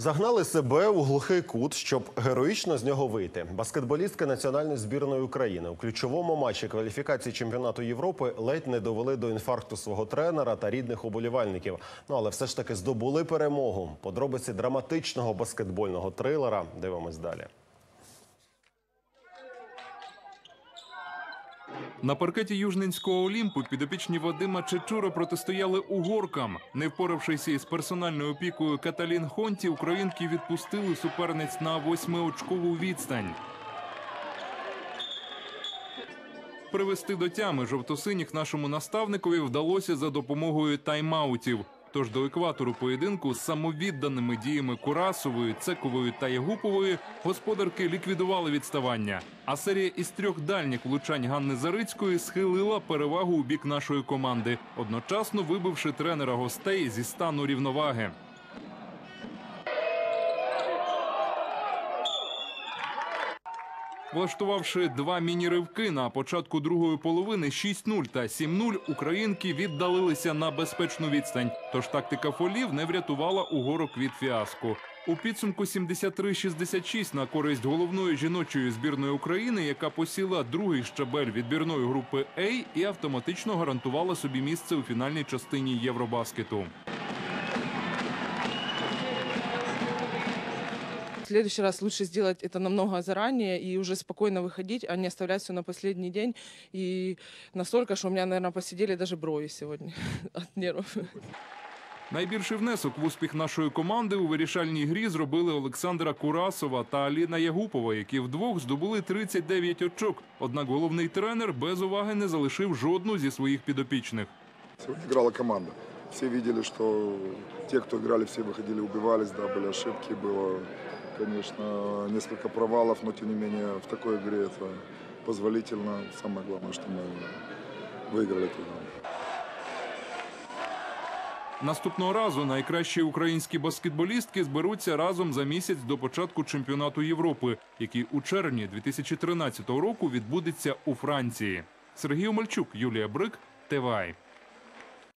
Загнали себе у глухий кут, щоб героїчно з нього вийти. Баскетболістки національної збірної України у ключовому матчі кваліфікації чемпіонату Європи ледь не довели до інфаркту свого тренера та рідних уболівальників. Ну але все ж таки здобули перемогу. Подробиці драматичного баскетбольного трилера. Дивимось далі. На паркеті Южненського Олімпу підопічні Вадима Чечура протистояли угоркам. Не впоравшися із персональною опікою Каталін Хонті, українки відпустили суперниць на восьмиочкову відстань. Привести до тями жовтосиніх нашому наставникові вдалося за допомогою тайм-аутів. Тож до екватору поєдинку з самовідданими діями Курасової, Цекової та Ягупової господарки ліквідували відставання. А серія із трьох дальніх влучань Ганни Зарицької схилила перевагу у бік нашої команди, одночасно вибивши тренера гостей зі стану рівноваги. Влаштувавши два міні-ривки на початку другої половини 6-0 та 7-0, українки віддалилися на безпечну відстань. Тож тактика фолів не врятувала угорок від фіаско. У підсумку 73-66 на користь головної жіночої збірної України, яка посіла другий щабель відбірної групи А і автоматично гарантувала собі місце у фінальній частині Євробаскету. В следующий раз лучше сделать это намного заранее и уже спокойно выходить, а не оставлять все на последний день. И настолько, что у меня, наверное, посидели даже брови сегодня от нервов. Найбільший внесок в успіх нашої команди у вирішальній грі зробили Олександра Курасова та Аліна Ягупова, які вдвох здобули 39 очок. Однак головний тренер без уваги не залишив жодну зі своїх підопічних. Сегодня играла команда. Все видели, что те, кто играли, все выходили, убивались, да, были ошибки, было, конечно, несколько провалов, но тем не менее в такой игре это позволительно. Самое главное, что мы выиграли эту игру. Наступного разу найкращі українські баскетболістки зберуться разом за місяць до початку чемпіонату Європи, який у червні 2013 року відбудеться у Франції. Сергій Омельчук, Юлія Брик, ТВАЙ.